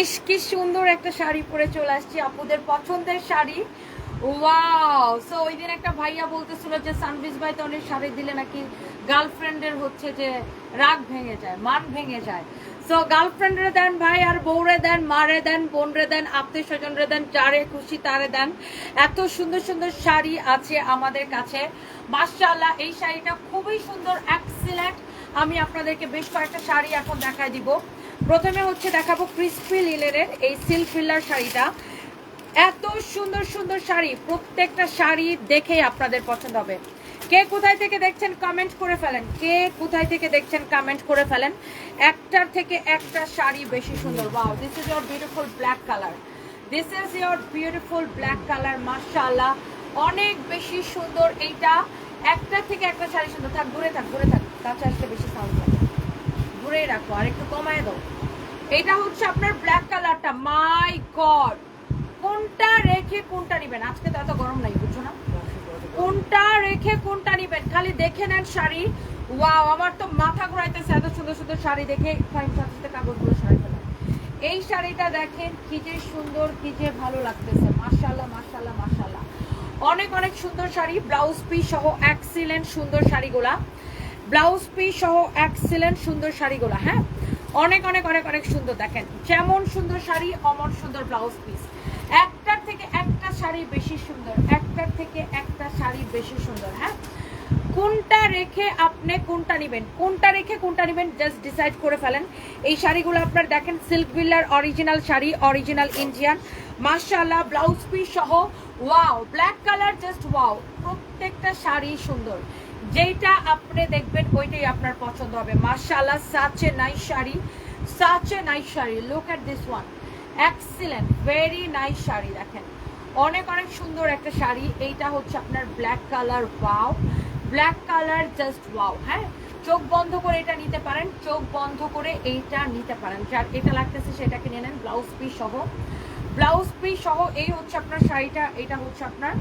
ইস, কি সুন্দর একটা শাড়ি পরে চলে আসছি আপুদের পছন্দের শাড়ি। ওয়াও সো ওই দিন একটা ভাইয়া বলতেছিল যে সানভিজ ভাই তো অনেক শাড়ি দিলে নাকি গার্লফ্রেন্ডের হচ্ছে যে রাগ ভেঙে যায়, মান ভেঙে যায়। সো গার্লফ্রেন্ডরে দেন ভাই, আর বউরে দেন, মারে দেন, বোনরে দেন, আত্মীয় স্বজনরে দেন, যারে খুশি তারে দেন। এত সুন্দর সুন্দর শাড়ি আছে আমাদের কাছে। মার্শাল্লাহ এই শাড়িটা খুবই সুন্দর এক্সিলেন্ট আমি আপনাদেরকে বেশ কয়েকটা শাড়ি এখন দেখায় দিব। প্রথমে হচ্ছে দেখাবো ক্রিস্পি লিলেনের এই সিল্ক ফিল্লার শাড়িটা। এত সুন্দর সুন্দর শাড়ি, প্রত্যেকটা শাড়ি দেখেই আপনাদের পছন্দ হবে। কে কোথায় থেকে দেখছেন কমেন্ট করে ফেলেন। কে কোথায় থেকে দেখছেন কমেন্ট করে ফেলেন। একটার থেকে একটা শাড়ি বেশি সুন্দর। Wow this is your beautiful black colour this is your beautiful black colour মাশাআল্লাহ। অনেক বেশি সুন্দর এইটা। একটার থেকে একটা শাড়ি সুন্দর। থাক ঘুরে থাক ঘুরে থাক। আসলে বেশি সাউন্ড হবে রাখো আর একটু কমায় দাও। এটা হচ্ছে আপনার ব্ল্যাক কালারটা মাই গড কোনটা রেখে কোনটা নিবেন? আজকে তো এত গরম নাই, বুঝছ না? কোনটা রেখে কোনটা নিবেন? খালি দেখে নেন শাড়ি। ওয়াও আমার তো মাথা ঘুরাইতেছে এত সুন্দর সুন্দর শাড়ি দেখে। ফাইন সাথে কাগজগুলো সরাই ফেলাম এই শাড়িটা দেখেন কি যে সুন্দর, কি যে ভালো লাগতেছে। মাশাল্লাহ মাশাল্লাহ মাশাল্লাহ অনেক অনেক সুন্দর শাড়ি, ব্লাউজ পিস সহ এক্সিলেন্ট সুন্দর শাড়িগুলা। ব্লাউজ পিস সহ এক্সিলেন্ট সুন্দর শাড়িগুলো হ্যাঁ? অনেক অনেক অনেক অনেক সুন্দর, দেখেন। যেমন সুন্দর শাড়ি, অমন সুন্দর ব্লাউজ পিস একটার থেকে একটা শাড়ি বেশি সুন্দর, একটার থেকে একটা শাড়ি বেশি সুন্দর হ্যাঁ? কোনটা রেখে আপনি কোনটা নেবেন? কোনটা রেখে কোনটা নেবেন? জাস্ট ডিসাইড করে ফেলেন। এই শাড়িগুলো আপনার দেখেন সিল্ক বিল্লার অরিজিনাল শাড়ি অরিজিনাল ইন্ডিয়ান মার্শাল্লাহ ব্লাউজ পিস সহ wow black colour just wow প্রত্যেকটা শাড়ি সুন্দর। যেইটা আপনি দেখবেন, ওইটাই আপনার পছন্দ হবে। মার্শাল্লাহ such a nice sari such a nice sari. Look at this one excellent very nice sari, দেখেন। অনেক অনেক সুন্দর একটা শাড়ি। এইটা হচ্ছে আপনার black colour wow black colour just wow হ্যাঁ? চোখ বন্ধ করে এটা নিতে পারেন। চোখ বন্ধ করে এইটা নিতে পারেন। যার এটা লাগতেছে সেটাকে নিয়ে নেন ব্লাউজ পিস সহ। ব্লাউজ পিস সহ, এই হচ্ছে আপনার শাড়িটা, এটা হচ্ছে আপনার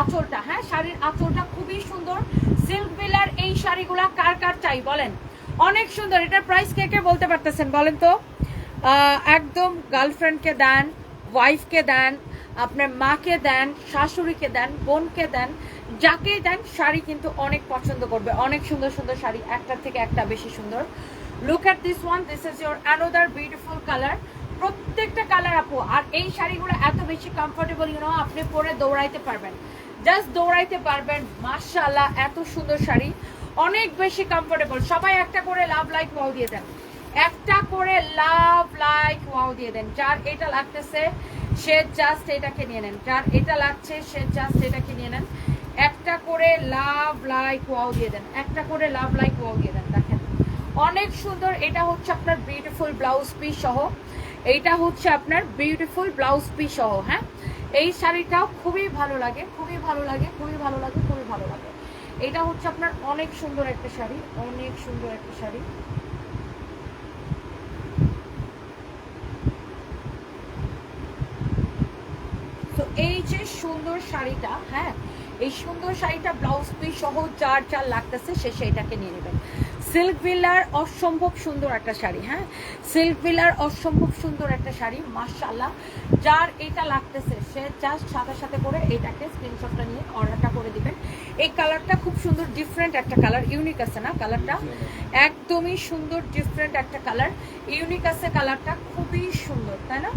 আঁচলটা হ্যাঁ? শাড়ির আঁচলটা খুবই সুন্দর। সিল্ক বিলার এই শাড়িগুলা কার কার চাই বলেন? অনেক সুন্দর, এটার প্রাইস কে কে বলতে পারতেছেন বলেন তো? একদম গার্লফ্রেন্ডকে দেন ওয়াইফকে দেন, আপনার মাকে দেন, শাশুড়িকে দেন, বোনকে দেন, যাকেই দেন, শাড়ি কিন্তু অনেক পছন্দ করবে। অনেক সুন্দর সুন্দর শাড়ি একটার থেকে একটা বেশি সুন্দর। Look at this one this is your another beautiful colour প্রত্যেকটা কালার আপু, আর এই শাড়িগুলো এত বেশি কমফোর্টেবল ইউনো আপনি পরে দৌড়াইতে পারবেন। জাস্ট দৌড়াইতে পারবেন। মার্শাল্লাহ এত সুন্দর শাড়ি। অনেক বেশি কমফোর্টেবল সবাই একটা করে লাভ লাইক ওয়াও দিয়ে দেন। একটা করে লাভ লাইক ওয়াও দিয়ে দেন। যার এটা লাগতেছে, সে জাস্ট এটাকে নিয়ে নেন। যার এটা লাগছে, সে জাস্ট এটাকে নিয়ে নেন। একটা করে লাভ লাইক ওয়াও দিয়ে দেন। একটা করে লাভ লাইক ওয়াও দিয়ে দেন। দেখেন, অনেক সুন্দর। এটা হচ্ছে আপনার বিউটিফুল ব্লাউজ পিস সহ। এইটা হচ্ছে আপনার বিউটিফুল ব্লাউজ পিস সহ হ্যাঁ? এই শাড়িটাও খুবই ভালো লাগে, খুবই ভালো লাগে, খুবই ভালো লাগে, খুবই ভালো লাগে। এটা হচ্ছে আপনার অনেক সুন্দর একটা শাড়ি, অনেক সুন্দর একটা শাড়ি। তো এই যে সুন্দর শাড়িটা হ্যাঁ এই সুন্দর শাড়িটা ব্লাউজ পিস সহ চার চার লাগতেছে সে সেইটাকে নিয়ে নেবেন। সিল্ক ভিলার অসম্ভব সুন্দর একটা শাড়ি হ্যাঁ? সিল্ক ভিলার অসম্ভব সুন্দর একটা শাড়ি মার্শাল্লাহ যার এটা লাগতেছে, সে জাস্ট সাথে সাথে করে এটাকে স্ক্রিনশটটা নিয়ে অর্ডারটা করে দিবেন। এই কালারটা খুব সুন্দর ডিফারেন্ট একটা কালার ইউনিক আছে না কালারটা? একদমই সুন্দর ডিফারেন্ট একটা কালার ইউনিক আছে কালারটা, খুবই সুন্দর, তাই না?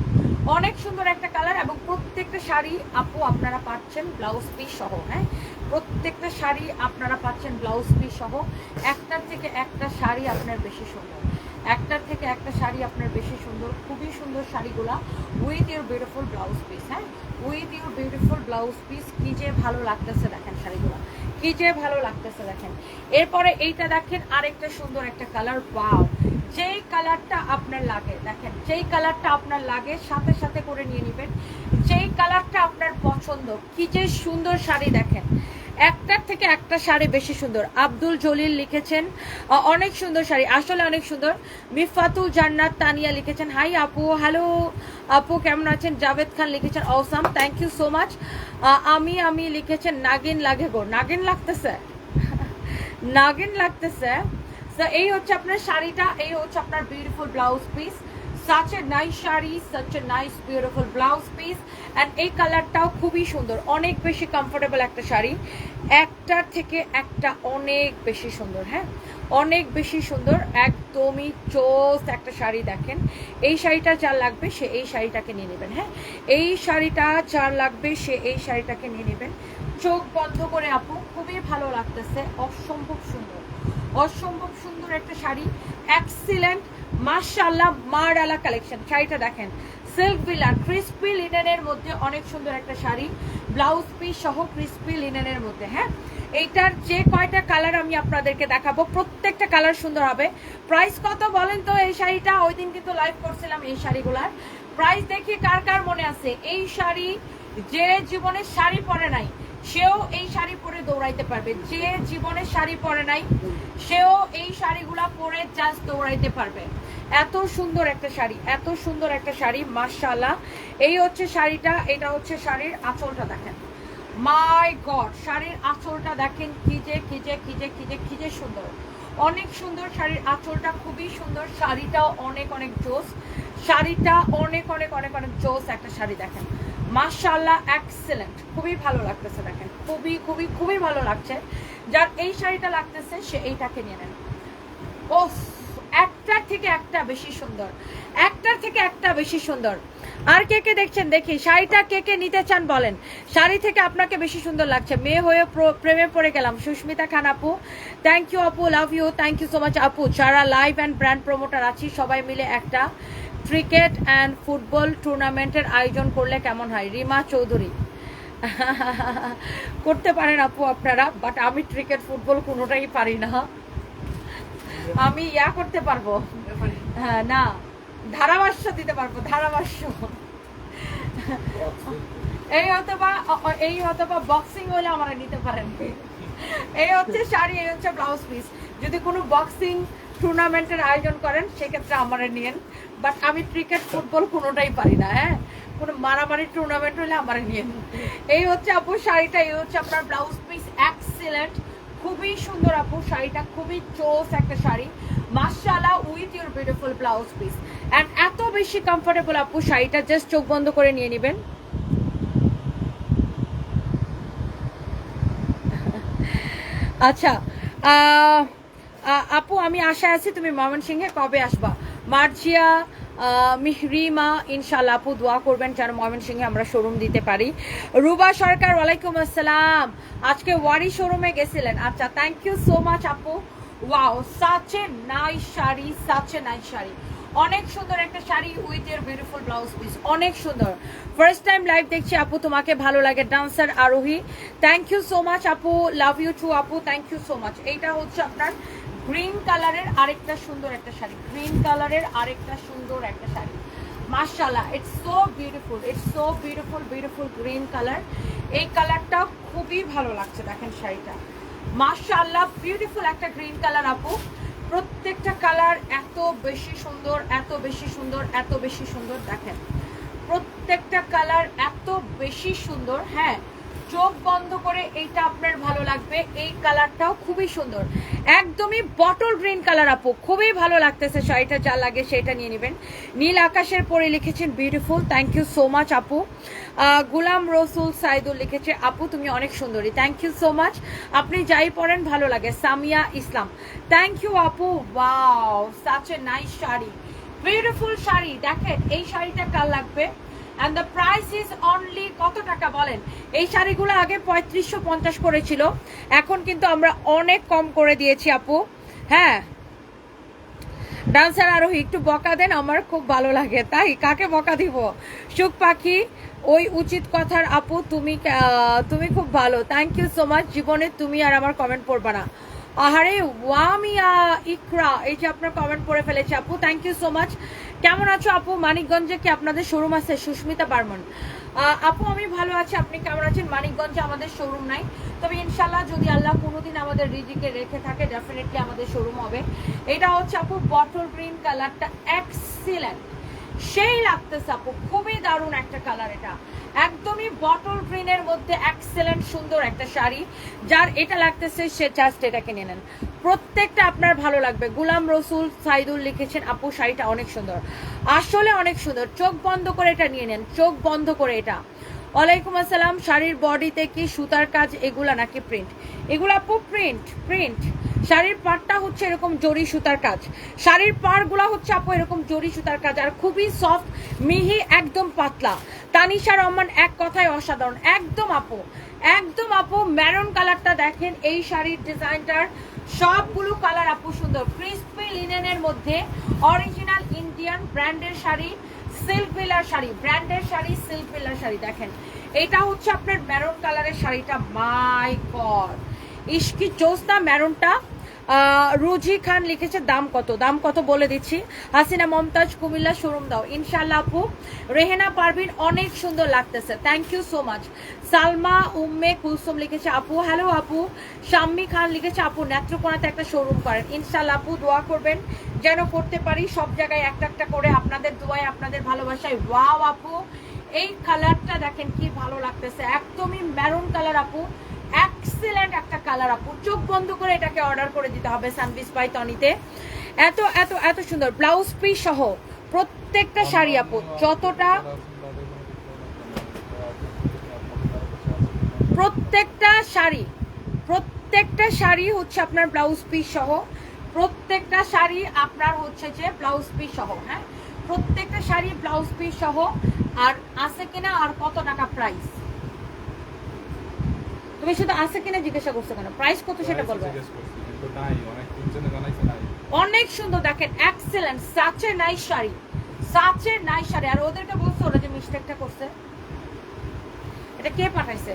অনেক সুন্দর একটা কালার এবং প্রত্যেকটা শাড়ি আপু আপনারা পাচ্ছেন, ব্লাউজ পিস সহ হ্যাঁ? প্রত্যেকটা শাড়ি আপনারা পাচ্ছেন ব্লাউজ পিস সহ। একটার থেকে একটা শাড়ি আপনার বেশি সুন্দর। একটার থেকে একটা শাড়ি আপনার বেশি সুন্দর। খুবই সুন্দর শাড়িগুলা with your beautiful blouse piece হ্যাঁ? With your beautiful blouse piece কী যে ভালো লাগতেছে দেখেন শাড়িগুলো। কী যে ভালো লাগতেছে দেখেন। এরপরে এইটা দেখেন আরেকটা সুন্দর একটা কালার পাও যেই কালারটা আপনার লাগে, দেখেন, যেই কালারটা আপনার লাগে, সাথে সাথে করে নিয়ে নেবেন। যেই কালারটা আপনার পছন্দ, কী যে সুন্দর শাড়ি দেখেন। একটার থেকে একটা শাড়ি বেশি সুন্দর। আব্দুল জলিল লিখেছেন অনেক সুন্দর শাড়ি, আসলে অনেক সুন্দর। মিফাতুল জান্নাত তানিয়া লিখেছেন, হাই আপু, হ্যালো, আপু কেমন আছেন? জাভেদ খান লিখেছেন, awesome thank you so much আমি আমি লিখেছেন, নাগিন লাগে গো নাগিন লাগতেছে। নাগিন লাগতেছে। তো এই হচ্ছে আপনার শাড়িটা, এই হচ্ছে আপনার beautiful blouse piece such a nice sari such a nice beautiful blouse piece and এই কালারটাও খুবই সুন্দর। অনেক বেশি কমফোর্টেবল একটা শাড়ি। একটার থেকে একটা অনেক বেশি সুন্দর হ্যাঁ? অনেক বেশি সুন্দর। একদমই চোস একটা শাড়ি দেখেন। এই শাড়িটা যার লাগবে সে এই শাড়িটাকে নিয়ে নেবেন হ্যাঁ? এই শাড়িটা যার লাগবে সে এই শাড়িটাকে নিয়ে নেবেন। চোখ বন্ধ করে আপু, খুবই ভালো লাগতেছে। অসম্ভব সুন্দর। অসম্ভব সুন্দর একটা শাড়ি। এক্সিলেন্ট মার্শাল্লাহ মারডালা কালেকশন শাড়িটা দেখেন। সিল্ক বিলার ক্রিস্পি লিনেনের মধ্যে অনেক সুন্দর একটা শাড়ি। ব্লাউজ পিস সহ ক্রিস্পি লিনেনের মধ্যে হ্যাঁ? এইটার যে কয়টা কালার আমি আপনাদেরকে দেখাবো, প্রত্যেকটা কালার সুন্দর হবে। প্রাইস কত বলেন তো এই শাড়িটা? ওই দিন কিন্তু লাইভ করছিলাম এই শাড়িগুলার। প্রাইস দেখি কার কার মনে আছে। এই শাড়ি যে জীবনে শাড়ি পরে নাই, সেও এই শাড়ি পরে দৌড়াইতে পারবে। যে জীবনে শাড়ি পরে নাই, সেও এই শাড়িগুলা পরে জাস্ট দৌড়াইতে পারবে। এত সুন্দর একটা শাড়ি, এত সুন্দর একটা শাড়ি মার্শাল্লাহ এই হচ্ছে শাড়িটা, এটা হচ্ছে শাড়ির আঁচলটা দেখেন। মাই গড, শাড়ির আঁচলটা দেখেন কি যে কি যে কি যে কি যে কি যে সুন্দর। অনেক সুন্দর শাড়ির আঁচলটা, খুবই সুন্দর। শাড়িটাও অনেক অনেক জোস। শাড়িটা অনেক অনেক অনেক অনেক জোস একটা শাড়ি দেখেন। মার্শাল্লাহ এক্সেলেন্ট খুবই ভালো লাগতেছে দেখেন। খুবই খুবই খুবই ভালো লাগছে। যার এই শাড়িটা লাগতেছে, সে এইটাকে নিয়ে নেন। ও একটার থেকে একটা বেশি সুন্দর। একটার থেকে একটা বেশি সুন্দর। আর কে কে দেখছেন? দেখি, শাড়িটা কে কে নিতে চান বলেন। শাড়ি থেকে আপনাকে বেশি সুন্দর লাগছে। মেয়ে হয়ে প্রেমে পড়ে গেলাম। সুস্মিতা খান আপু থ্যাংক ইউ আপু love you thank you so much আপু। যারা লাইভ অ্যান্ড ব্র্যান্ড প্রমোটার আছি, সবাই মিলে একটা ক্রিকেট অ্যান্ড ফুটবল টুর্নামেন্টের আয়োজন করলে কেমন হয়? রিমা চৌধুরী। করতে পারেন আপু আপনারা বাট আমি ক্রিকেট ফুটবল কোনোটাই পারি না। আমি ইয়া করতে পারব। হ্যাঁ না, ধারাভাষ্য দিতে পারব, ধারাভাষ্য। এই হয়তো বা অ- এই হয়তো বা বক্সিং হলে আমরা নিতে পারেন। এই হচ্ছে শাড়ি, এই হচ্ছে ব্লাউজ পিস যদি কোনো বক্সিং টুর্নামেন্টের আয়োজন করেন, সেক্ষেত্রে আমার নিয়েন। বাট আমি ক্রিকেট ফুটবল কোনোটাই পারি না হ্যাঁ? কোনো মারামারি টুর্নামেন্ট হলে আমার নিয়েন। এই হচ্ছে আপু শাড়িটা, এই হচ্ছে আপনার ব্লাউজ পিস এক্সিলেন্ট খুবই সুন্দর আপু, শাড়িটা খুবই চোস একটা শাড়ি। মাশাআল্লাহ with your beautiful blouse piece and এত বেশি কমফোর্টেবল আপু, শাড়িটা জাস্ট চোখ বন্ধ করে নিয়ে নেবেন। আচ্ছা আপু, আমি আশায় আছি তুমি ময়মনসিংহে কবে আসবা? মার্জিয়া মিহরিমা ইনশাল্লাহ আপু দোয়া করবেন যেন ময়মনসিংহে আমরা শোরুম দিতে পারি। রুবা সরকার, ওয়ালাইকুম আসসালাম। আজকে ওয়ারি শোরুমে গেছিলেন। আচ্ছা থ্যাংক ইউ সো মাচ আপু। Wow such nice sari such nice sari. অনেক সুন্দর একটা শাড়ি উইথ এর বিউটিফুল ব্লাউজ পিস অনেক সুন্দর। ফার্স্ট টাইম লাইভ দেখছি আপু, তোমাকে ভালো লাগে। ডান্সার আরোহী থ্যাংক ইউ সো মাচ আপু। লাভ ইউ টু আপু। থ্যাংক ইউ সো মাচ এইটা হচ্ছে আপনার গ্রিন কালারের আরেকটা সুন্দর একটা শাড়ি। গ্রিন কালারের আরেকটা সুন্দর একটা শাড়ি। মার্শাল্লাহ it's so beautiful it's so beautiful beautiful green colour এই কালারটা খুবই ভালো লাগছে, দেখেন শাড়িটা। মার্শাল্লাহ বিউটিফুল একটা গ্রিন কালার আপু। প্রত্যেকটা কালার এত বেশি সুন্দর, এত বেশি সুন্দর, এত বেশি সুন্দর, দেখেন। প্রত্যেকটা কালার এত বেশি সুন্দর হ্যাঁ। চোখ বন্ধ করে এইটা আপনার ভালো লাগবে। এই কালারটাও খুবই সুন্দর। একদমই বটল গ্রিন কালার আপু। খুবই ভালো লাগতেছে শাড়িটা, যা লাগে সেটা নিয়ে নেবেন। নীল আকাশের পরে লিখেছেন beautiful thank you so much আপু। গুলাম রসুল সাইদুল লিখেছে, আপু, তুমি অনেক সুন্দরী। থ্যাংক ইউ সো মাচ আপনি যাই পড়েন ভালো লাগে। সামিয়া ইসলাম থ্যাংক ইউ আপু। Wow such a nice sari. Beautiful sari. দেখেন, এই শাড়িটা কার লাগবে। And the price is only কত টাকা বলেন? এই শাড়িগুলো আগে পঁয়ত্রিশশো পঞ্চাশ করেছিল। এখন কিন্তু আমরা অনেক কম করে দিয়েছি, আপু। হ্যাঁ। ডান্সার আরও একটু বকা দেন, আমার খুব ভালো লাগে। তাই কাকে বকা দিব? সুখ পাখি, ওই উচিত কথার আপু, তুমি তুমি খুব ভালো। থ্যাংক ইউ সো মাচ জীবনে তুমি আর আমার কমেন্ট পড়বা না। আহারে, ওয়ামিয়া ইকরা, এই যে আপনার কমেন্ট পড়ে ফেলেছে আপু। থ্যাংক ইউ সো মাচ কেমন আছো আপু? মানিকগঞ্জে কি আপনাদের শোরুম আছে? সুস্মিতা বার্মন। আপু, আমি ভালো আছি। আপনি কেমন আছেন? মানিকগঞ্জে আমাদের শোরুম নাই। তবে ইনশাল্লাহ যদি আল্লাহ কোনোদিন আমাদের রিজিকে রেখে থাকে ডেফিনেটলি আমাদের শোরুম হবে। এটা হচ্ছে আপু বটল গ্রিন কালারটা এক্সিলেন্ট সেই লাগতেছে আপু, খুবই দারুণ একটা কালার এটা। একদমই বটল গ্রিনের মধ্যে এক্সেলেন্ট সুন্দর একটা শাড়ি। যার এটা লাগতেছে সে জাস্ট এটাকে নিয়ে নেন। প্রত্যেকটা আপনার ভালো লাগবে। গুলাম রসুল সাইদুল লিখেছেন, আপু, শাড়িটা অনেক সুন্দর। আসলে অনেক সুন্দর। চোখ বন্ধ করে এটা নিয়ে নেন। চোখ বন্ধ করে এটা। ওয়ালাইকুম আসসালাম, শাড়ির বডিতে কি সুতার কাজ? এগুলা নাকি প্রিন্ট এগুলো আপু প্রিন্ট প্রিন্ট শাড়ির পাড়টা হচ্ছে এরকম জরি সুতার কাজ। শাড়ির পাড়গুলা হচ্ছে আপু এরকম জরি সুতার কাজ আর খুবই সফট মিহি, একদম পাতলা। তানিশা রহমান এক কথায় অসাধারণ। একদম আপু একদম আপু ম্যারন কালারটা দেখেন, এই শাড়ির ডিজাইনটার সবগুলো কালার আপু সুন্দর। ক্রিস্পি লিনেনের মধ্যে অরিজিনাল ইন্ডিয়ান ব্র্যান্ডের শাড়ি সিল্ক বিলার শাড়ি ব্র্যান্ডের শাড়ি সিল্ক বিলার শাড়ি দেখেন। এটা হচ্ছে আপনার ম্যারন কালারের শাড়িটা। মাই গড ইস্কি চোস্তা ম্যারনটা রুজি খান লিখেছে দাম কত? দাম কত বলে দিচ্ছি? হাসিনা, মমতাজ, কুমিল্লা, শোরুম দাও। ইনশাল্লাহ আপু, রেহেনা, পারভিন অনেক সুন্দর লাগতেছে। Thank you so much Salma, Umme Kulsum লিখেছে, আপু হ্যালো আপু। শাম্মি খান লিখেছে, আপু, নেত্রকোনাতে একটা শোরুম করেন। ইনশাল্লাহ আপু, দোয়া করবেন যেন করতে পারি। সব জায়গায় একটা একটা করে আপনাদের দোয়ায়, আপনাদের ভালোবাসায়। ওয়াও আপু। এই কালারটা দেখেন কি ভালো লাগতেছে। একদমই ম্যারুন কালার আপু। এক্সিলেন্ট একটা কালার আপু। চোখ বন্ধ করে এটাকে অর্ডার করে দিতে হবে সানবিস বাই তনিতে এত এত এত সুন্দর। ব্লাউজ পিস সহ প্রত্যেকটা শাড়ি, আপু। যতটা প্রত্যেকটা শাড়ি প্রত্যেকটা শাড়ি হচ্ছে আপনার ব্লাউজ পিস সহ প্রত্যেকটা শাড়ি আপনার হচ্ছে যে ব্লাউজ পিস সহ হ্যাঁ? প্রত্যেকটা শাড়ি ব্লাউজ পিস সহ আর আছে কিনা আর কত টাকা প্রাইস তুমি শুধু আছে কিনা জিজ্ঞাসা করছ কেন? প্রাইস কত সেটা বলবে? অনেক সুন্দর দেখেন এক্সেলেন্ট সাচে নাই শাড়ি সাচে নাই শাড়ি। আর ওদেরকে বলছো ওরা যে মিস্টেকটা করছে। এটা কে পাঠাইছে?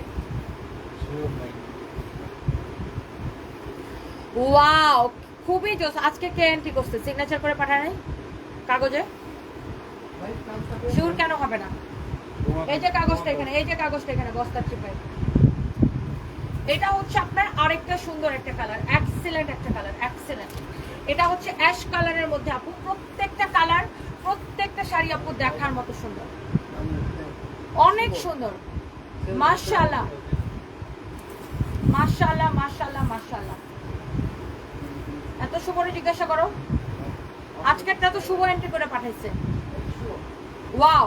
ওয়াও খুবই জোস। আজকে কে এন্ট্রি করছে? সিগনেচার করে পাঠায় নাই? কাগজে? শিওর কেন হবে না? এই যে কাগজটা এখানে, এই যে কাগজটা এখানে বস্তার চিপে এটা হচ্ছে আপনার আরেকটা সুন্দর একটা কালার এক্সেলেন্ট একটা কালার এক্সেলেন্ট এটা হচ্ছে অ্যাশ কালারের মধ্যে আপু, প্রত্যেকটা কালার প্রত্যেকটা শাড়ি আপু দেখার মতো সুন্দর। অনেক সুন্দর। মাশাআল্লাহ। মাশাআল্লাহ মাশাআল্লাহ মাশাআল্লাহ। এত শুভ জিজ্ঞাসা করো। আজকেরটা তো শুভ এন্ট্রি করে পাঠাইছে। ওয়াও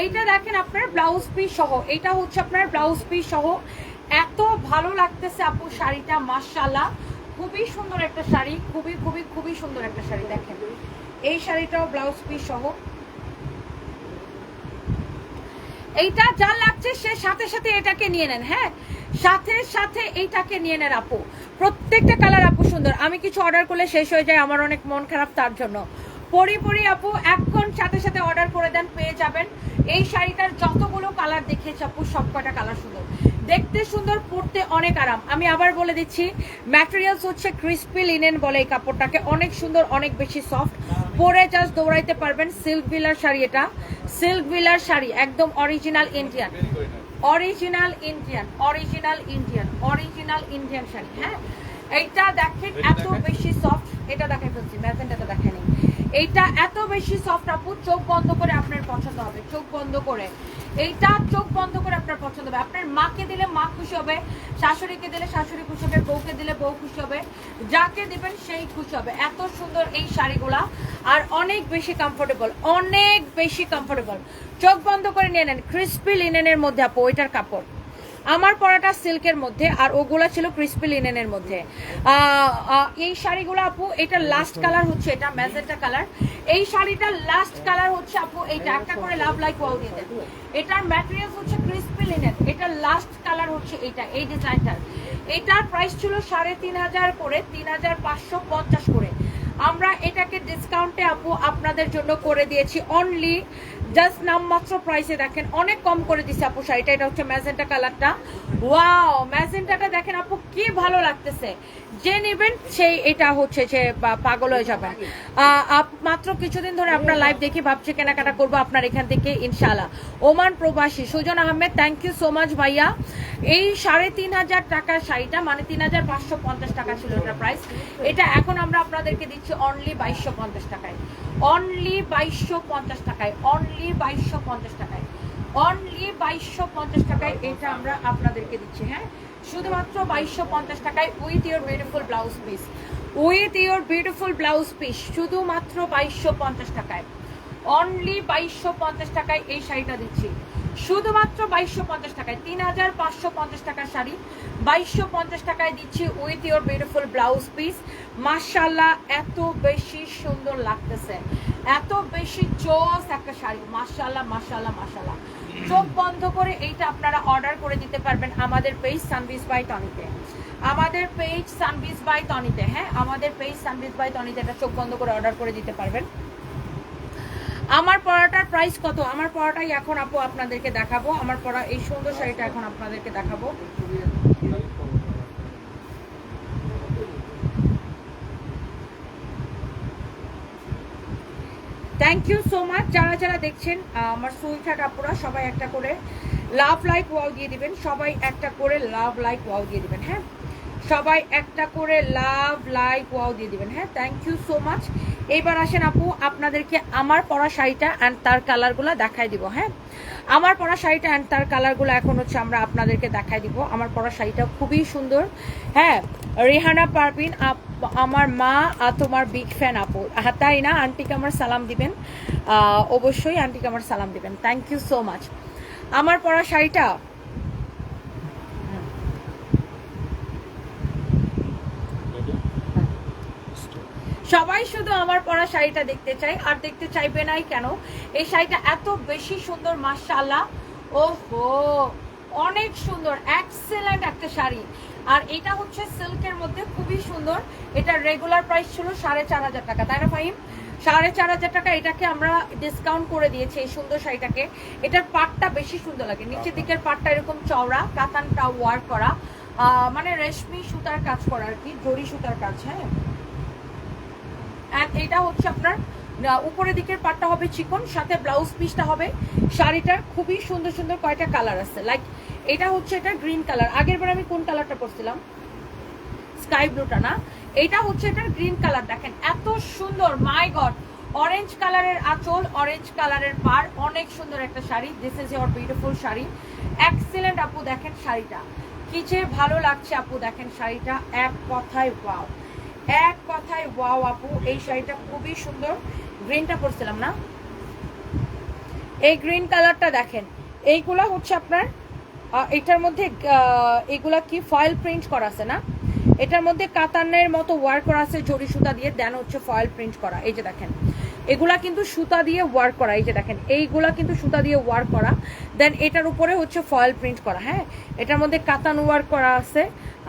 এইটা দেখেন আপনার ব্লাউজ পিস সহ। এইটা হচ্ছে আপনার ব্লাউজ পিস সহ। এত ভালো লাগতেছে আপু শাড়িটা, মাশাআল্লাহ। খুবই সুন্দর একটা শাড়ি, খুবই খুবই খুবই সুন্দর একটা শাড়ি দেখেন। এই শাড়িটাও ব্লাউজ পিস সহ। এইটা যা লাগছে সে সাথে সাথে এটাকে নিয়ে নেন হ্যাঁ? সাথে সাথে এইটাকে নিয়ে নেন আপু। প্রত্যেকটা কালার আপু সুন্দর। আমি কিছু অর্ডার করলে শেষ হয়ে যায়, আমার অনেক মন খারাপ তার জন্য। পরি পরি আপু এখন সাথে সাথে অর্ডার করে দেন, পেয়ে যাবেন। এই শাড়িটার যতগুলো কালার দেখিয়েছি আপু সব কটা কালার সুন্দর। দেখতে সুন্দর, পরতে অনেক আরাম। আমি আবার বলে দিচ্ছি ম্যাটেরিয়ালস হচ্ছে ক্রিস্পি লিনেন বলে এই কাপড়টাকে। অনেক সুন্দর, অনেক বেশি সফট পরে জাস্ট দৌড়াইতে পারবেন সিল্ক বিলার শাড়ি এটা। সিল্ক বিলার শাড়ি, একদম original Indian original Indian original Indian original Indian sari হ্যাঁ? এইটা দেখেন এত বেশি সফট এটা দেখাই ফেলছি ম্যাজেন্টাটা দেখেনি এইটা এত বেশি সফট আপু চোখ বন্ধ করে আপনার পছন্দ হবে চোখ বন্ধ করে। এইটা চোখ বন্ধ করে আপনার পছন্দ হবে। আপনার মাকে দিলে মা খুশি হবে, শাশুড়িকে দিলে শাশুড়ি খুশি হবে, বউকে দিলে বউ খুশি হবে, যাকে দিবেন সেই খুশি হবে। এত সুন্দর এই শাড়িগুলা আর অনেক বেশি কমফোর্টেবল অনেক বেশি কমফোর্টেবল চোখ বন্ধ করে নিয়ে নেন ক্রিস্পি লিনেনের মধ্যে আপু, ওইটার কাপড়। আমার পরাটা সিল্কের মধ্যে আর ওগুলা ছিল ক্রিস্পি লিনেনের মধ্যে। এই শাড়িগুলো আপু, এটা লাস্ট কালার হচ্ছে, এটা ম্যাজেন্টা কালার এই শাড়িটার লাস্ট কালার হচ্ছে আপু, এইটা একটা করে লাভ লাইক ওয়াল দিয়ে দেন। এটার ম্যাটেরিয়ালস হচ্ছে ক্রিস্পি লিনেন এটার লাস্ট কালার হচ্ছে এটা এই ডিজাইনটার এটার প্রাইস ছিল সাড়ে তিন হাজার করে, তিন হাজার পাঁচশো পঞ্চাশ করে। আমরা এটাকে ডিসকাউন্টে আপু আপনাদের জন্য করে দিয়েছি অনলি জাস্ট নামমাত্র প্রাইসে দেখেন, অনেক কম করে দিছে আপু শাড়িটা এটা হচ্ছে ম্যাজেন্টা কালারটা ওয়াও ম্যাজেন্টাটা দেখেন আপু, কি ভালো লাগতেছে। যে নেবেন, সেই এটা হচ্ছে যে পাগল হয়ে যাবেন মাত্র কিছুদিন ধরে আপনার লাইভ দেখি ভাবছি, কেনাকাটা করব আপনার এখান থেকে, ইনশাআল্লাহ। ওমান প্রবাসী, Sujon Ahmed thank you so much ভাইয়া। এই সাড়ে তিন হাজার টাকার শাড়িটা মানে তিন হাজার পাঁচশো পঞ্চাশ টাকা ছিল এটা প্রাইস এটা এখন আমরা আপনাদেরকে দিচ্ছি অনলি বাইশশো পঞ্চাশ টাকায়। অনলি বাইশশো পঞ্চাশ টাকায় অনলি বাইশশো পঞ্চাশ টাকায় অনলি বাইশশো পঞ্চাশ টাকায় এটা আমরা আপনাদেরকে দিচ্ছি হ্যাঁ? শুধুমাত্র বাইশশো পঞ্চাশ টাকায় with your beautiful blouse piece with your beautiful blouse piece শুধুমাত্র বাইশশো পঞ্চাশ টাকায় অনলি বাইশশো পঞ্চাশ টাকায় এই শাড়িটা দিচ্ছি। শুধুমাত্র বাইশশো পঞ্চাশ টাকায়, তিন হাজার পাঁচশো পঞ্চাশ টাকার শাড়ি, বাইশশো পঞ্চাশ টাকায় দিচ্ছি with your beautiful blouse piece মার্শাল্লাহ এত বেশি সুন্দর লাগতেছে। এত বেশি চোস একটা শাড়ি। মার্শাল্লাহ মার্শাল্লাহ মার্শাল্লাহ চোখ বন্ধ করে এইটা আপনারা অর্ডার করে দিতে পারবেন আমাদের পেজ সানবিস বাই টনিতে আমাদের পেজ সানবিস বাই টনিতে হ্যাঁ? আমাদের পেজ সানবিস বাই টনিতে এটা চোখ বন্ধ করে অর্ডার করে দিতে পারবেন। আমার পড়াটার প্রাইস কত? আমার পড়াটাই এখন আপু আপনাদেরকে দেখাবো। আমার পড়া এই সুন্দর শাড়িটা এখন আপনাদেরকে দেখাবো। থ্যাংক ইউ সো মাচ যারা যারা দেখছেন আমার সুইটার আপুরা সবাই একটা করে লাভ লাইক ওয়াও দিয়ে দিবেন। সবাই একটা করে লাভ লাইক ওয়াও দিয়ে দিবেন হ্যাঁ? সবাই একটা করে লাভ লাইক ওয়াও দিয়ে দিবেন হ্যাঁ? থ্যাংক ইউ সো মাচ এবার আসেন আপু, আপনাদেরকে আমার পরা শাড়িটা অ্যান্ড তার কালারগুলো দেখাই দিব হ্যাঁ? আমার পরা শাড়িটা অ্যান্ড তার কালারগুলো এখন হচ্ছে আমরা আপনাদেরকে দেখাই দিব। আমার পরা শাড়িটা খুবই সুন্দর হ্যাঁ? রেহানা পারবিন আমার মা তোমার বিগ ফ্যান আপু। তাই না? আন্টিকে আমার সালাম দিবেন। অবশ্যই আন্টিকে আমার সালাম দিবেন। থ্যাংক ইউ সো মাচ আমার পরা শাড়িটা সবাই শুধু আমার পরা শাড়িটা দেখতে চাই আর দেখতে চাইবে নাই কেন? এই শাড়িটা এত বেশি সুন্দর মাশাআল্লাহ। ওহো অনেক সুন্দর এক্সেলেন্ট একটা শাড়ি। আর এটা হচ্ছে সিল্কের মধ্যে খুবই সুন্দর। এটা রেগুলার প্রাইস ছিল সাড়ে চার হাজার টাকা তাই না ফাহিম? সাড়ে চার হাজার টাকা এটাকে আমরা ডিসকাউন্ট করে দিয়েছি এই সুন্দর শাড়িটাকে। এটার পাটটা বেশি সুন্দর লাগে। নিচের দিকের পাটটা এরকম চওড়া কাতানটা ওয়ার্ক করা মানে রেশমি সুতার কাজ করা আর কি জরি সুতার কাজ হ্যাঁ? অ্যান্ড এটা হচ্ছে আপনার উপরের দিকের পাটটা হবে চিকন, সাথে ব্লাউজ পিসটা হবে। শাড়িটার খুবই সুন্দর সুন্দর কয়টা কালার আছে। লাইক এটা হচ্ছে এটা গ্রিন কালার আগের বার আমি কোন কালারটা পরছিলাম? স্কাই ব্লুটা না। এটা হচ্ছে এটার গ্রিন কালার দেখেন, এত সুন্দর। মাই গড অরেঞ্জ কালারের আঁচল অরেঞ্জ কালারের পার। অনেক সুন্দর একটা sari. This is your beautiful sari. Excellent আপু, দেখেন শাড়িটা। কি যে ভালো লাগছে আপু, দেখেন শাড়িটা। এক কথায় ওয়াও এক কথায় ওয়াও আপু, এই শাড়িটা খুবই সুন্দর। গ্রিনটা পরছিলাম না? এই গ্রিন কালারটা দেখেন, এইগুলা হচ্ছে আপনার এটার মধ্যে এগুলা কি ফয়েল প্রিন্ট করা আছে না? এটার মধ্যে কাতানের মতো ওয়ার্ক করা আছে জরি সুতা দিয়ে দেন হচ্ছে ফয়েল প্রিন্ট করা। এই যে দেখেন এগুলা কিন্তু সুতা দিয়ে ওয়ার্ক করা, এই যে দেখেন, এইগুলা কিন্তু সুতা দিয়ে ওয়ার্ক করা। দেন এটার উপরে হচ্ছে ফয়েল প্রিন্ট করা হ্যাঁ? এটার মধ্যে কাতান ওয়ার্ক করা আছে,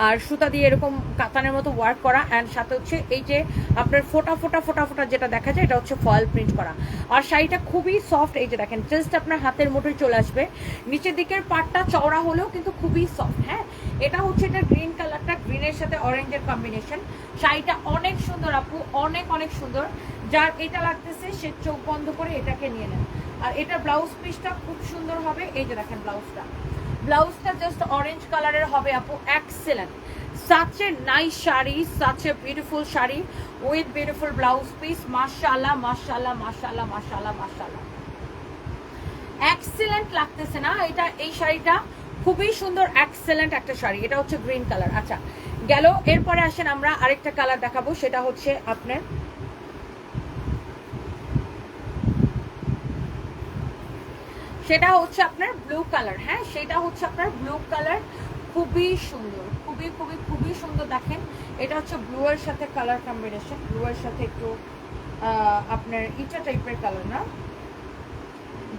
আর সুতা দিয়ে এরকম কাতানের মতো ওয়ার্ক করা অ্যান্ড সাথে হচ্ছে এই যে আপনার ফোটা ফোটা ফোটা ফোটা যেটা দেখা যায়, এটা হচ্ছে ফয়েল প্রিন্ট করা। আর শাড়িটা খুবই সফট এই যে দেখেন জাস্ট আপনার হাতের মুঠোয় চলে আসবে। নিচের দিকের পাটটা চওড়া হলেও কিন্তু খুবই সফট হ্যাঁ? এটা হচ্ছে এটা গ্রিন কালারটা গ্রিনের সাথে অরেঞ্জের কম্বিনেশন শাড়িটা অনেক সুন্দর আপু, অনেক অনেক সুন্দর। যার এটা লাগতেছে, সে চোখ বন্ধ করে এটাকে নিয়ে নেন আর এটা ব্লাউজ পিসটা খুব সুন্দর হবে, এই যে দেখেন ব্লাউজটা ব্লাউজটা জাস্ট অরেঞ্জ কালারের হবে, আপু excellent such a nice sari a beautiful sari, with beautiful blouse piece, মাশাআল্লাহ মাশাআল্লাহ মাশাআল্লাহ মাশাআল্লাহ মাশাআল্লাহ। এক্সেলেন্ট লাগতেছে না এটা, এই শাড়িটা? খুবই সুন্দর এক্সেলেন্ট একটা শাড়ি, এটা হচ্ছে গ্রিন কালার আচ্ছা গেল, এরপরে আসেন আমরা আরেকটা কালার দেখাবো, সেটা হচ্ছে আপনার সেটা হচ্ছে আপনার ব্লু কালার হ্যাঁ? সেটা হচ্ছে আপনার ব্লু কালার খুবই সুন্দর, খুবই খুবই খুবই সুন্দর দেখেন। এটা হচ্ছে ব্লু এর সাথে কালার কম্বিনেশন ব্লু এর সাথে একটু আপনার ইটা টাইপের কালার না।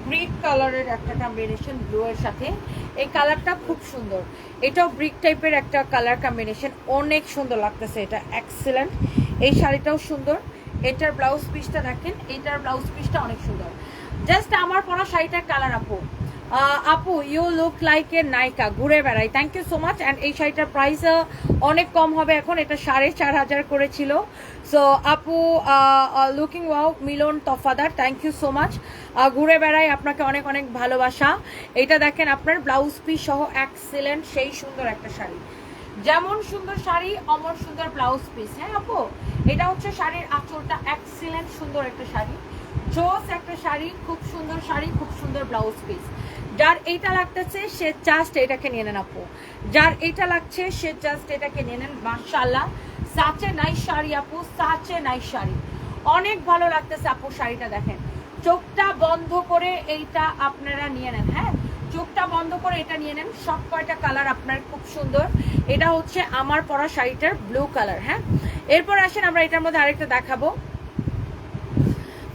ব্রিক কালারের একটা কম্বিনেশন ব্লু এর সাথে। এই কালারটা খুব সুন্দর। এটাও ব্রিক টাইপের একটা কালার কম্বিনেশন অনেক সুন্দর লাগতেছে এটা এক্সেলেন্ট এই শাড়িটাও সুন্দর। এটার ব্লাউজ পিসটা দেখেন, এটার ব্লাউজ পিসটা অনেক সুন্দর। জাস্ট আমার পরা শাড়িটার কালার আপু। আপু ইউ লুক লাইক এ নায়িকা ঘুরে বেড়াই। Thank you so much and এই শাড়িটার প্রাইস অনেক কম হবে এখন। এটা সাড়ে চার হাজার করেছিল সো আপু looking wow Milon Tafadar. Thank you so much ঘুরে বেড়াই। আপনাকে অনেক অনেক ভালোবাসা। এটা দেখেন আপনার ব্লাউজ পিস সহ এক্সেলেন্ট সেই সুন্দর একটা শাড়ি। যেমন সুন্দর শাড়ি, অমর সুন্দর ব্লাউজ পিস হ্যাঁ আপু? এটা হচ্ছে শাড়ির আঁচলটা এক্সিলেন্ট সুন্দর একটা শাড়ি। জোস একটা শাড়ি, খুব সুন্দর শাড়ি, খুব সুন্দর ব্লাউজ পিস যার এইটা লাগতেছে, সে জাস্ট এটাকে নিয়ে নেন আপু। যার এইটা লাগছে, সে জাস্ট এটাকে নিয়ে নেন মার্শাল্লাহ সাচে নাই শাড়ি আপু সাচে নাই শাড়ি। অনেক ভালো লাগতেছে আপু শাড়িটা দেখেন। চোখটা বন্ধ করে এইটা আপনারা নিয়ে নেন হ্যাঁ? চোখটা বন্ধ করে এটা নিয়ে নেন, সব কয়টা কালার আপনার খুব সুন্দর। এটা হচ্ছে আমার পরা শাড়িটার ব্লু কালার হ্যাঁ? এরপর আসেন আমরা এটার মধ্যে আরেকটা দেখাবো।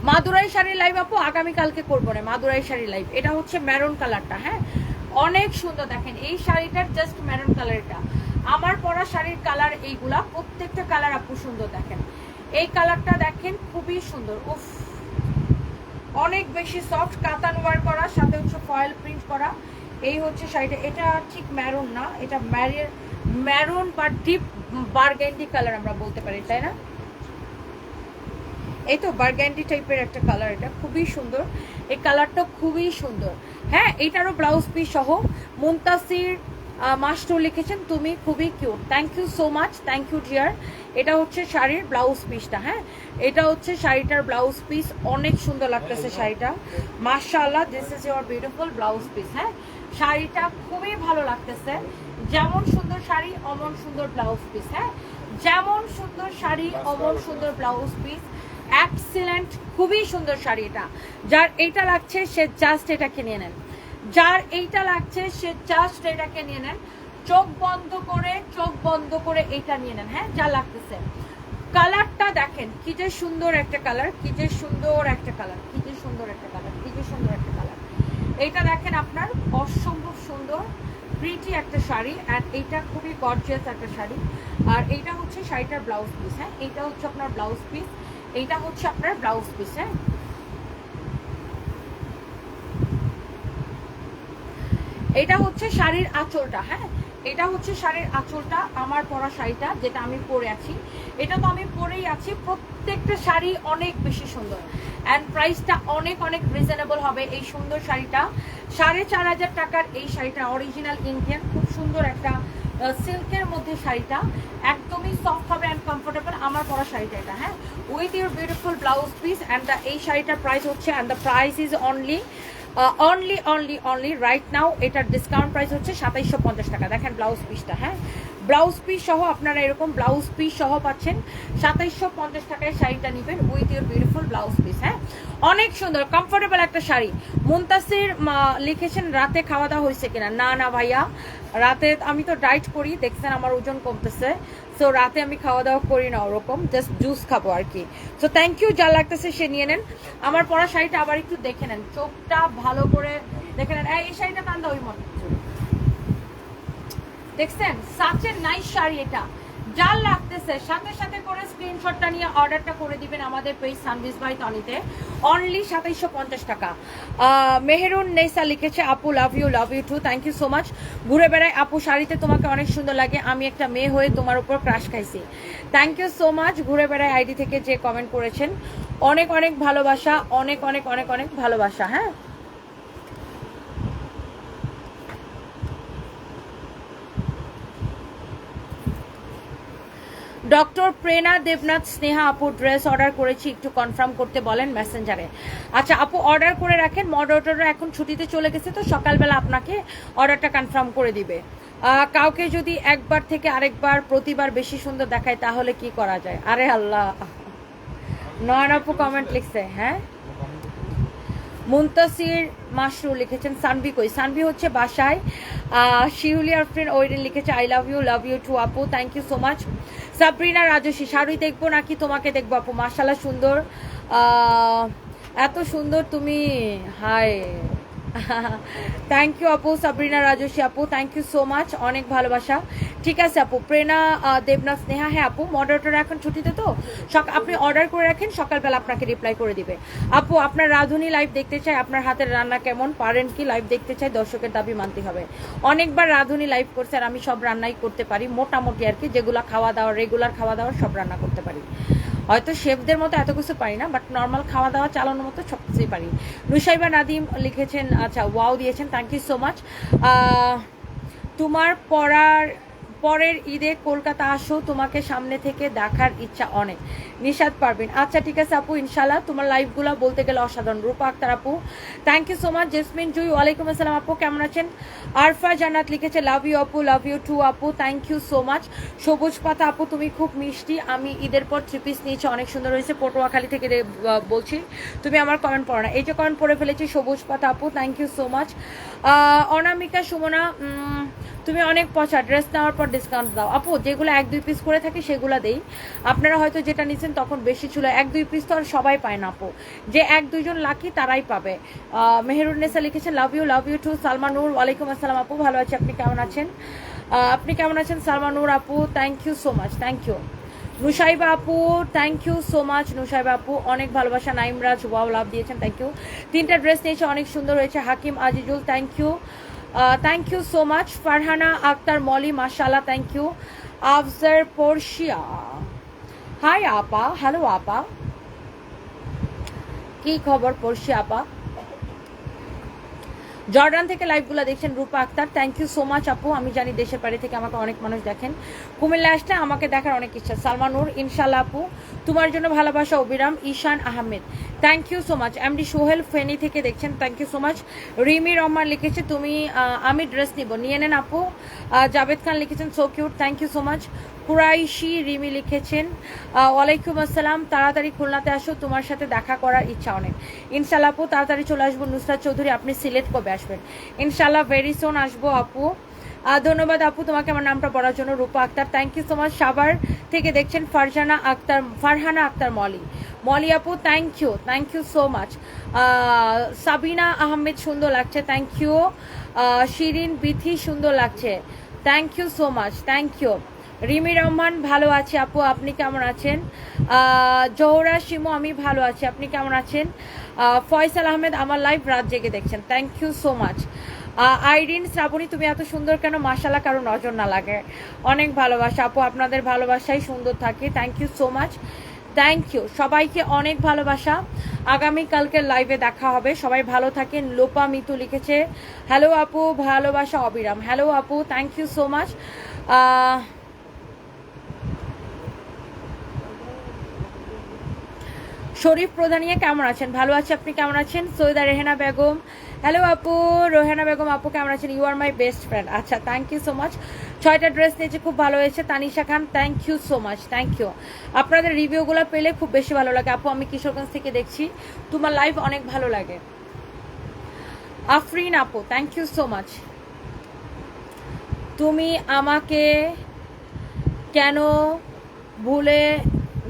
মাদুরাই শাড়ির লাইভ আপু, আগামীকালকে করব না মাদুরাই শাড়ি লাইভ এটা হচ্ছে ম্যারুন কালারটা হ্যাঁ? অনেক সুন্দর, দেখেন, এই শাড়িটার জাস্ট ম্যারুন কালারটা আমার পরা শাড়ির কালার এইগুলা, প্রত্যেকটা কালার আপু সুন্দর, দেখেন। এই কালারটা দেখেন, খুবই সুন্দর, উফ। অনেক বেশি সফট কাতান ওয়ার করা, সাথে হচ্ছে ফয়েল প্রিন্ট করা। এই হচ্ছে শাড়িটা, এটা ঠিক ম্যারুন না, এটা ম্যারের ম্যারুন বা ডিপ বার্গেন্ডি কালার আমরা বলতে পারি, তাই না? এই তো বার্গ্যান্ডি টাইপের একটা কালার এটা, খুবই সুন্দর। এই কালারটা খুবই সুন্দর। হ্যাঁ এটারও ব্লাউজ পিস সহ মুমতাসির মাস্টার লিখেছেন, তুমি খুবই cute thank you so much thank you dear এটা হচ্ছে শাড়ির ব্লাউজ পিসটা হ্যাঁ? এটা হচ্ছে শাড়িটার ব্লাউজ পিস অনেক সুন্দর লাগতেছে শাড়িটা। মার্শাল্লাহ this is your beautiful blouse piece হ্যাঁ? শাড়িটা খুবই ভালো লাগতেছে। যেমন সুন্দর শাড়ি, অমন সুন্দর ব্লাউজ পিস হ্যাঁ? যেমন সুন্দর শাড়ি, অমন সুন্দর ব্লাউজ পিস এক্সিলেন্ট খুবই সুন্দর শাড়ি এটা। যার এইটা লাগছে, সে জাস্ট এটাকে নিয়ে নেন। যার এইটা লাগছে, সে জাস্ট এটাকে নিয়ে নেন। চোখ বন্ধ করে, চোখ বন্ধ করে এইটা নিয়ে নেন হ্যাঁ যা লাগতেছে। কালারটা দেখেন, কি যে সুন্দর একটা কালার, কি যে সুন্দর একটা কালার, কি যে সুন্দর একটা কালার, কি যে সুন্দর একটা কালার। এইটা দেখেন আপনার, অসম্ভব সুন্দর প্রিটি একটা শাড়ি অ্যান্ড এইটা খুবই গর্জিয়াস একটা শাড়ি। আর এইটা হচ্ছে শাড়িটার ব্লাউজ পিস হ্যাঁ এইটা হচ্ছে আপনার ব্লাউজ পিস এইটা হচ্ছে আপনার ব্লাউজ পিস হ্যাঁ? এটা হচ্ছে শাড়ির আঁচলটা হ্যাঁ? এটা হচ্ছে শাড়ির আঁচলটা, আমার পরা শাড়িটা যেটা আমি পরে আছি। এটা তো আমি পরেই আছি, প্রত্যেকটা শাড়ি অনেক বেশি সুন্দর। অ্যান্ড প্রাইসটা অনেক অনেক রিজনেবল হবে এই সুন্দর শাড়িটা। সাড়ে চার হাজার টাকার এই শাড়িটা অরিজিনাল ইন্ডিয়ান খুব সুন্দর একটা সিল্কের মধ্যে শাড়িটা একদমই সফট হবে অ্যান্ড কমফোর্টেবল আমার পরা শাড়িটা এটা হ্যাঁ? With your beautiful blouse piece and the এই শাড়িটার প্রাইস হচ্ছে and the price is only only only only right now এটার ডিসকাউন্ট প্রাইস হচ্ছে সাতাইশশো পঞ্চাশ টাকা। দেখেন ব্লাউজ পিসটা হ্যাঁ? ব্লাউজ পিস সহ আপনারা এরকম ব্লাউজ পিস সহ পাচ্ছেন। সাতাইশশো পঞ্চাশ টাকায় শাড়িটা নেবেন with your beautiful blouse piece হ্যাঁ? অনেক সুন্দর কমফোর্টেবল একটা শাড়ি। মুনতাসির লিখেছেন রাতে খাওয়া দাওয়া হয়েছে কিনা? না না ভাইয়া। রাতে আমি তো ডাইট করি দেখছেন আমার ওজন কমতেছে। সো রাতে আমি খাওয়া দাওয়া করি না ওরকম জাস্ট জুস খাব আর কি। সো থ্যাংক ইউ যা লাগতেছে সে নিয়ে নেন। আমার পরা শাড়িটা আবার একটু দেখে নেন। চোখটা ভালো করে দেখে নেন। এই, শাড়িটা টান্দা ওই মতো দেখছেন? সাচের নাইস শাড়ি এটা। যার লাগতেছে, সাথে সাথে করে স্ক্রিনশটটা নিয়ে অর্ডারটা করে দিবেন আমাদের পেজ সানভিস বাই তনিতে অনলি সাতাইশশো পঞ্চাশ টাকা। মেহেরুন নেসা লিখেছে, আপু love you love you too thank you so much ঘুরে বেড়ায়, আপু, শাড়িতে তোমাকে অনেক সুন্দর লাগে, আমি একটা মেয়ে হয়ে তোমার উপর ক্রাশ খাইছি। থ্যাংক ইউ সো মাচ ঘুরে বেড়ায় আইডি থেকে যে কমেন্ট করেছেন। অনেক অনেক ভালোবাসা, অনেক অনেক অনেক অনেক ভালোবাসা হ্যাঁ? ডক্টর প্রেনা দেবনাথ স্নেহা আপু ড্রেস অর্ডার করেছি, একটু কনফার্ম করতে বলেন মেসেঞ্জারে। আচ্ছা আপু অর্ডার করে রাখেন, মডারেটররা এখন ছুটিতে চলে গেছে তো সকালবেলা আপনাকে অর্ডারটা কনফার্ম করে দিবে। কাউকে যদি একবার থেকে আরেকবার প্রতিবার বেশি সুন্দর দেখায়, তাহলে কি করা যায়? আরে আল্লাহ। নয়ন আপু কমেন্ট লিখছে হ্যাঁ? মুন্তাসির মাসরু লিখেছেন, সানভি কই? সানভি হচ্ছে বাসায়। শিউলি আর ফ্রেন্ড ওইদিন লিখেছে I love you love you too আপু thank you so much Sabrina Rajasvi sari দেখব নাকি? তোমাকে দেখব আপু। মার্শাল্লাহ সুন্দর। এত সুন্দর তুমি। হায়। থ্যাংক ইউ আপু, সাবরিনা রাজস্বী আপু। থ্যাংক ইউ সো মাচ অনেক ভালোবাসা। ঠিক আছে আপু। প্রেরণা দেবনাথ স্নেহা হ্যাঁ আপু মডারেটর এখন ছুটিতে তো আপনি অর্ডার করে রাখেন, সকালবেলা আপনাকে রিপ্লাই করে দিবে। আপু, আপনার রাঁধুনি লাইভ দেখতে চাই, আপনার হাতের রান্না কেমন? পারেন কি লাইভ দেখতে চাই? দর্শকের দাবি মানতে হবে। অনেকবার রাঁধুনি লাইভ করছে আর আমি সব রান্নাই করতে পারি, মোটামুটি আর কি, যেগুলো খাওয়া দাওয়া রেগুলার খাওয়া দাওয়া সব রান্না করতে পারি। হয়তো শেফদের মতো এত কিছু পারি না বাট নর্মাল খাওয়া দাওয়া চালানোর মতো সব কিছুই পারি। নুসাইবা নাদিম লিখেছেন আচ্ছা ওয়াও দিয়েছেন থ্যাংক ইউ সো মাচ তোমার পড়ার পরের ঈদে কলকাতা আসো, তোমাকে সামনে থেকে দেখার ইচ্ছা অনেক। নিশাদ পারবেন আচ্ছা ঠিক আছে আপু ইনশাল্লাহ তোমার লাইভগুলো বলতে গেলে অসাধারণ। রূপা আক্তার আপু thank you so much Jesmin Jui, ওয়ালাইকুম আসসালাম আপু, কেমন আছেন? আরফা জান্নাত লিখেছে লাভ ইউ আপু লাভ ইউ টু আপু থ্যাংক ইউ সো মাচ সবুজ পাতা আপু, তুমি খুব মিষ্টি, আমি ঈদের পর থ্রি পিস নিয়েছি, অনেক সুন্দর হয়েছে, পটুয়াখালী থেকে বলছি। তুমি আমার কমেন্ট পড়ো না, এই যে কমেন্ট পড়ে ফেলেছি, সবুজ পাতা আপু thank you so much Anamika Sumona তুমি অনেক পচা ড্রেস নেওয়ার পর ডিসকাউন্ট দাও। আপু, যেগুলো এক, দুই পিস করে থাকি সেগুলো দেই। আপনারা হয়তো যেটা নিচ্ছেন তখন বেশি ছিল। এক, দুই পিস তো আর সবাই পায় না, আপু। যে এক, দুইজন লাকি তারাই পাবে। মেহেরুন্নেসা লিখেছেন love you love you too Salmanur ওয়ালাইকুম আসসালাম, আপু। ভালো আছি, আপনি কেমন আছেন? আপনি কেমন আছেন সালমানুর আপু? Thank you so much thank you Nusaiba আপু thank you so much Nusaiba আপু। অনেক ভালোবাসা, নাইমরাজ ওয়াও লাভ দিয়েছেন থ্যাংক ইউ তিনটা ড্রেস নিয়েছে, অনেক সুন্দর হয়েছে। Hakim, Azizul thank you thank you so much Farhana Akter Moli মাশাল্লাহ thank you Afzar Porshia hi আপা হ্যালো আপা কি খবর পড়শি আপা জর্ডান থেকে লাইভগুলো দেখছেন Rupa Akter. Thank you so much আপু। আমি জানি দেশের বাড়ি থেকে আমাকে অনেক মানুষ দেখেন। কুমিল্লা আসলে আমাকে দেখার অনেক ইচ্ছা। সালমানুর ইনশাল্লাহ আপু। তোমার জন্য ভালোবাসা অবিরাম, Ishan Ahmed. Thank you so much MD Sohel Feni থেকে দেখছেন। Thank you so much Rimi Rahman লিখেছে, তুমি আমি ড্রেস নিব। নিয়ে নেন আপু। জাভেদ খান লিখেছেন so cute thank you so much Qureshi Rimi লিখেছেন ওয়ালাইকুম আসসালাম, তাড়াতাড়ি খুলনাতে আসো, তোমার সাথে দেখা করার ইচ্ছা অনেক। ইনশাল্লাহ আপু, তাড়াতাড়ি চলে আসব, নুসরাত চৌধুরী, আপনি সিলেট কবে আসবেন? ইনশাল্লাহ ভেরি সোন আসব আপু। ধন্যবাদ আপু, তোমাকে আমার নামটা পড়ার জন্য, Rupa Akter thank you so much Savar থেকে দেখছেন ফারজানা আক্তার, ফারহানা আক্তার, মলি। মলি আপু thank you thank you so much Sabina Ahmed সুন্দর লাগছে থ্যাংক ইউ শিরিন বিথি সুন্দর লাগছে। Thank you so much thank you Rimi Rahman, ভালো আছে আপু, আপনি কেমন আছেন? জোহরা, শিমু, আমি ভালো আছি, আপনি কেমন আছেন? ফয়সাল আহমেদ, আমার লাইভ রাত জেগে দেখছেন। Thank you so much Irin, Srabani, তুমি এত সুন্দর কেন? মাসালা কারও নজর না লাগে। অনেক ভালোবাসা আপু, আপনাদের ভালোবাসাই সুন্দর থাকে। Thank you so much thank you সবাইকে অনেক ভালোবাসা। আগামী কালকের লাইভে দেখা হবে। সবাই ভালো থাকেন। লোপা মিতু লিখেছে হ্যালো আপু, ভালোবাসা অবিরাম। হ্যালো আপু thank you so much Sharif Pradhania কেমন আছেন? ভালো আছে, আপনি কেমন আছেন? সৈদা রেহেনা বেগম। হ্যালো আপু, রোহেনা বেগম আপু কেমন আছেন? You are my best friend আচ্ছা থ্যাংক ইউ সো মাচ ছয়টা ড্রেস নিয়েছে, খুব ভালো হয়েছে। Tanisha Khan thank you so much thank you আপনাদের রিভিউগুলো পেলে খুব বেশি ভালো লাগে। আপু, আমি কিশোরগঞ্জ থেকে দেখছি। তোমার লাইভ অনেক ভালো লাগে। আফরিন আপু থ্যাংক ইউ সো মাচ তুমি আমাকে কেন ভুলে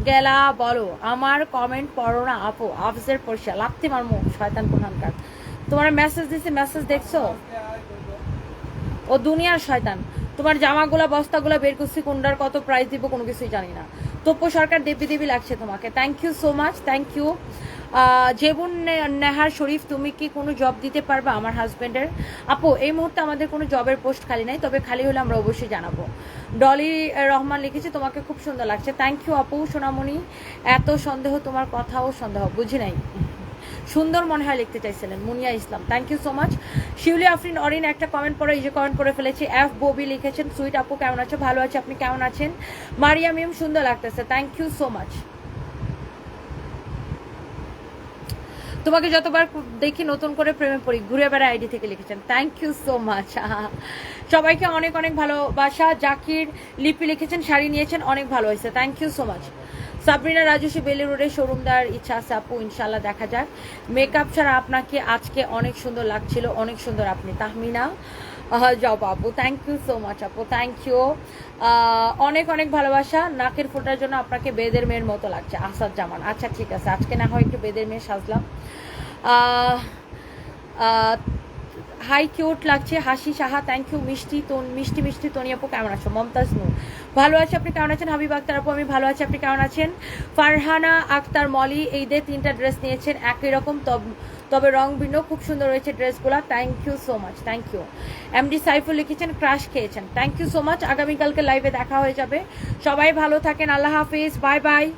গেলা বলো? আমার কমেন্ট পড়ো না, আপু। আফজের পরিষা লাগতে মারমু, শয়তান কোনখানকার তোমার মেসেজ দিছে মেসেজ দেখছ? ও দুনিয়ার শয়তান। তোমার জামাগুলা, বস্তাগুলা বের করছি কোনটার কত প্রাইস দিব কোনো কিছুই জানি না। তোপ্য সরকার দেবী দেবী লাগছে তোমাকে। Thank you so much thank you Zebun Nehar Sharif, তুমি কি কোনো জব দিতে পারবে আমার হাজব্যান্ডের আপু, এই মুহূর্তে আমাদের কোনো জবের পোস্ট খালি নাই, তবে খালি হলে আমরা অবশ্যই জানাব। ডলি রহমান লিখেছে, তোমাকে খুব সুন্দর লাগছে। থ্যাংক ইউ আপু, সোনামণি। এত সন্দেহ তোমার কথাও সন্দেহ, বুঝি নাই? সুন্দর মনে হয় লিখতে চাইছিলেন, Munia Islam. Thank you so much Shiuli Afrin Orin একটা কমেন্ট পরে এই যে কমেন্ট করে ফেলেছি। এফ ববি লিখেছেন সুইট আপু, কেমন আছো? ভালো আছে, আপনি কেমন আছেন? মারিয়া মিম, সুন্দর লাগতেছে। থ্যাংক ইউ সো মাচ তোমাকে যতবার দেখি নতুন করে প্রেমে পড়ি, ঘুরে বেড়া আইডি থেকে লিখেছেন। থ্যাংক ইউ সো মাচ সবাইকে অনেক অনেক ভালোবাসা। জাকির লিপি লিখেছেন, শাড়ি নিয়েছেন, অনেক ভালো হয়েছে। Thank you so much Sabrina Rajasvi বেলি শোরুম দেওয়ার ইচ্ছা আছে আপু ইনশাল্লাহ দেখা যাক। মেকআপ ছাড়া আপনাকে আজকে অনেক সুন্দর লাগছিল, অনেক সুন্দর আপনি। তাহমিনা জব আপু থ্যাংক ইউ সো মাচ আপু থ্যাংক ইউ অনেক অনেক ভালোবাসা, নাকের ফোটার জন্য আপনাকে বেদের মেয়ের মতো লাগছে, আসাদ জামান। আচ্ছা ঠিক আছে, আজকে না হয় একটু বেদের মেয়ে সাজলাম। হাই কিউট লাগছে, হাসি, সাহা থ্যাংক ইউ মিষ্টি তো মিষ্টি মিষ্টি তনি আপু, কেমন আছো? মমতাজ নূর। ভালো আছে, আপনি কেমন আছেন? হাবিব আক্তার আপু, আমি ভালো আছি, আপনি কেমন আছেন? ফারহানা আক্তার, মলি, এই দিয়ে তিনটা ড্রেস নিয়েছেন, একই রকম, তব- তবে রং ভিন্ন, খুব সুন্দর রয়েছে ড্রেসগুলো thank you so much thank you MD Saiful লিখেছেন ক্রাশ খেয়েছেন। থ্যাংক ইউ সো মাচ আগামীকালকে লাইভে দেখা হয়ে যাবে। সবাই ভালো থাকেন, আল্লাহ হাফিজ বাই বাই